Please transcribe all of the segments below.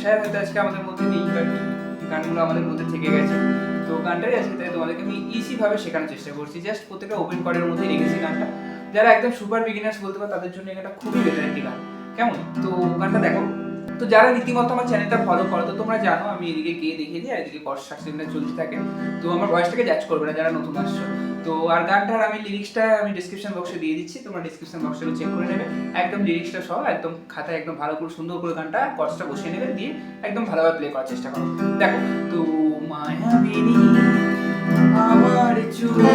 Sir আজকে আমাদের মধ্যে নেই বাট আমাদের মধ্যে থেকে গেছে। তো গানটাই আজকে তাই তোমাদেরকে আমি ইজি ভাবে শেখানোর চেষ্টা করছি। জাস্ট প্রত্যেকটা ওপেন কর্ডের মধ্যে গানটা। যারা একদম সুপার বিগিনার্স বলতে পারে, তাদের জন্য এটা খুবই বেটার একটি গান। কেমন? তো গানটা দেখো। তো যারা রীতিমতো আমার চ্যানেলটা ফলো করো, তো তোমরা জানো আমি এদিকে গিয়ে দেখিয়ে দিই এদিকে কষ্ট চলতে থাকে। তো আমার ভয়েসটাকে জাজ করবে না যারা নতুন আসছো। তো আর গানটার আমি লিরিক্সটা আমি ডিসক্রিপশন বক্সে দিয়ে দিচ্ছি, তোমরা ডিসক্রিপশন বক্সে চেক করে নেবে। একদম লিরিক্সটা সহ, একদম খাতায় একদম ভালো করে সুন্দর করে গানটা কষ্টটা বসিয়ে নেবে, দিয়ে একদম ভালোভাবে প্লে করার চেষ্টা করো। দেখো, তো মায়াবিনী, আমার চোখে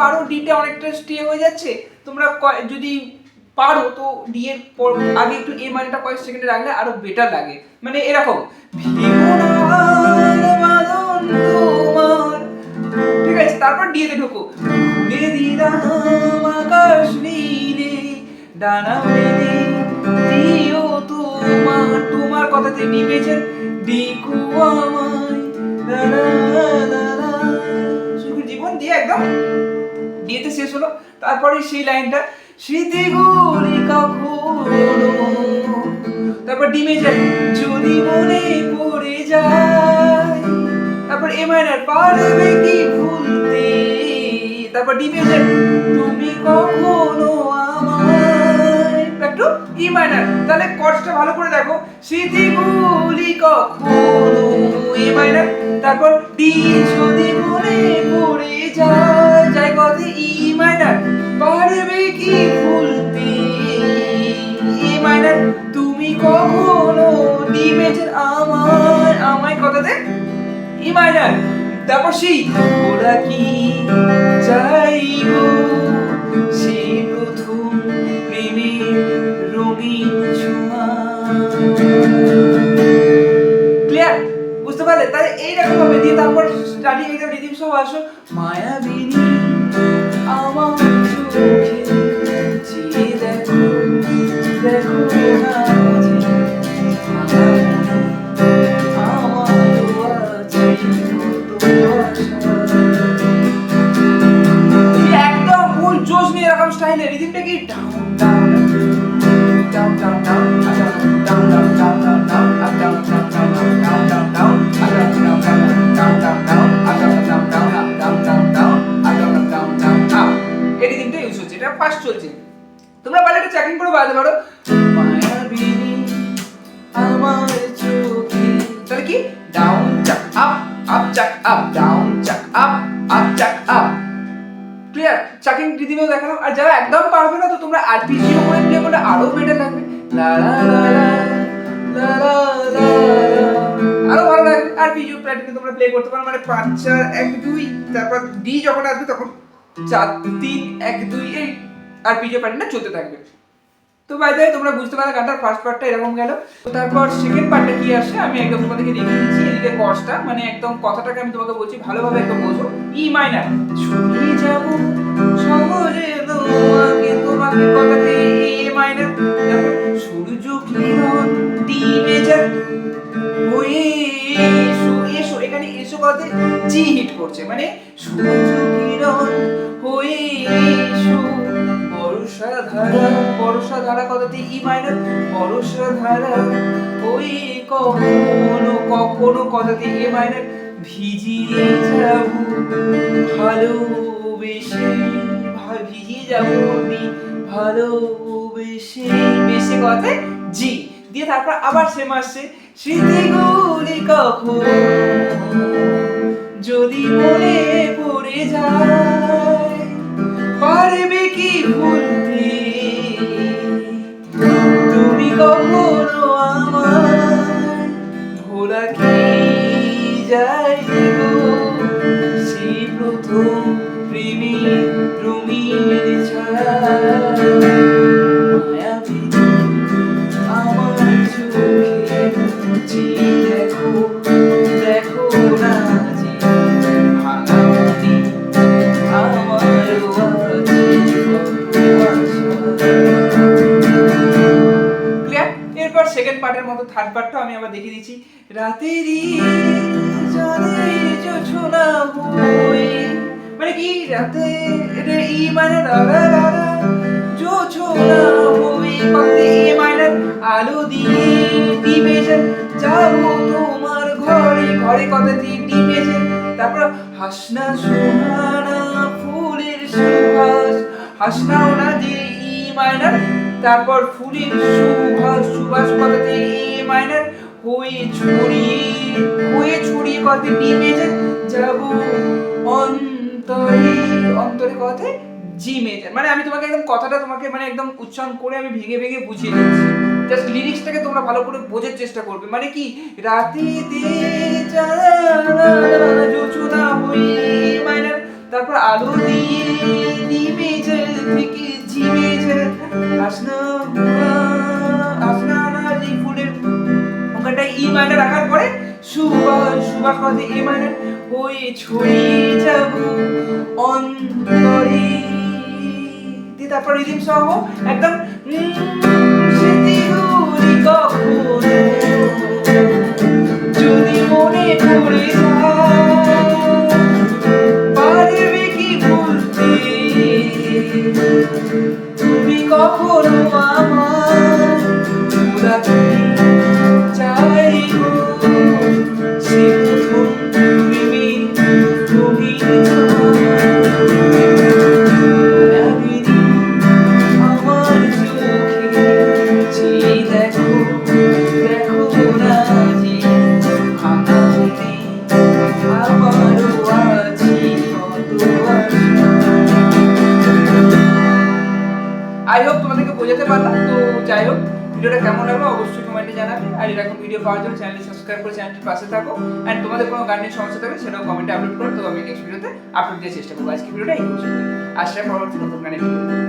পারো ডিটা অনেকটা স্টে হয়ে যাচ্ছে। তোমরা যদি পারো, তো ডি এর পর আগে একটু এ মানেটা কয়েক সেকেন্ডে রাখলে আরও বেটার লাগে। মানে এরকম ঠিক আছে, তারপর ডিএ তে ঢোকো। ডানা তোমার। তোমার কথাতে ডি পেয়েছেন ডিকু আমায় তারপরে সেই লাইনটা স্মৃতিগুলি কখনো তারপর ডি মেজর যদি মনে পড়ে যায়, তারপর এ মাইনার পারবে কি ভুলতে? তারপর ডি মেজর তুমি কখনো আমায় একটু ই মাইনার তাহলে কর্ডসটা ভালো করে দেখো। স্মৃতিগুলি কখনো এ মাইনার তারপর ডি যদি মনে ই মাইনার? তারপর সেই ওরা কি চাইব? সেই প্রথম প্রেমের রঙিন ছোঁয়া। ক্লিয়ার বুঝতে পারলে? তাহলে এইরকম ভাবে দিয়ে তারপর স্টাডি একদম রিদিম সহ আসো। মায়াবিনী, আমার ডাউন ডাউন আপ এই রিদিমটা ইউজ হচ্ছে এটা ফার্স্ট চলছে তোমরা পারলে এটা চেকিং করে বাজাতে পারো তাহলে কি down chuck up up chuck up down chuck up up chuck up player chucking দেখালাম। আর যারা একদম পারবে না, তো তোমরা আরপিজিও করে বেটার লাগবে। আরও ভালো তোমরা প্লে করতে পারো। মানে পাঁচ, চার, এক, দুই, তারপর ডি যখন আসবে, তখন চার, তিন, এক, দুই, এই প্যাটার্নটা চলতে থাকবে। তো বাই দ্য তোমরা বুঝতে পারলে গানটার ফার্স্ট পার্টটা এরকম গেল। তারপর সেকেন্ড পার্টটা কি আসে আমি একদম তোমাদেরকে দেখিয়ে দিচ্ছি এদিকে কষ্টটা মানে একদম কথাটাকে আমি তোমাকে বলছি ভালোভাবে একদম বোঝো। ই মাইনার ছুটি যাব করছে। মানে কিরণ হয়ে বর্ষা ধারা বর্ষা ধারা কথাতে ই মাইনার বর্ষা ধারা কখনো কখনো এ মাইনার ভিজিয়ে যাব, ভালোবেসে ভিজিয়ে যাব আমি, ভালোবেসে। বেশে কথা জি। দিয়ে তারপর আবার সেম আসছে। স্মৃতিগুলি কখন যদি মনে পড়ে যায় পারবে কি ভুলতে তুমি কখনো আমার ভোলা কি যায়? সেকেন্ড পার্টের মতো থার্ড পার্টটা আমি আবার দেখিয়ে দিচ্ছি। রাতেরই মানে কি? রাতে ই মানে জোছনা পাতে এ মাইনার আলো দিয়ে যাব তোমার ঘরে। ঘরে কথা দিয়ে দিবেছে তারপর হাসনা সোহানা ফুলের সুবাস, হাসনাও না যে ই মাইনার তারপর ফুলের সুবাস কথাতে এ মাইনার হয়ে ছড়িয়ে হয়ে ছড়িয়ে কথাতে নিমেছে যাব অন্তরে অন্তরে কথায় জি মেজার মানে আমি তোমাকে একদম কথাটা তোমাকে মানে একদম উচ্চারণ করে আমি ভেঙে ভেঙে বুঝিয়ে দিচ্ছি। জাস্ট লিরিক্সটাকে তোমরা ভালো করে বোঝার চেষ্টা করবে। মানে কি? রাতিতে চাঁদা জোছনা হয়ে মাইনার। তারপর আলো দিয়ে নিমেছে থেকে ঝিমেছে আসনা ই মাইনে রাখার পরে সুবাস সুবাস এ মাইনে ওই ছড়িয়ে যাব অন্তরে। দিয়ে তারপর একদম তুমি কখনো যাই হোক, ভিডিওটা কেমন লাগল অবশ্যই কমেন্টে জানাবে। আর এরকম ভিডিও পাওয়ার জন্য চ্যানেলটি সাবস্ক্রাইব করে চ্যানেলটি পাশে থাকো। অ্যান্ড তোমাদের কোনো গানের সমস্যা থাকলে সেটাও কমেন্টে আপলোড করো। তো আমি নেক্সট ভিডিওতে আপলোড দেওয়ার চেষ্টা করব। আজকে ভিডিওটা এই পর্যন্ত আসলে পরবর্তী নতুন গানের ভিডিও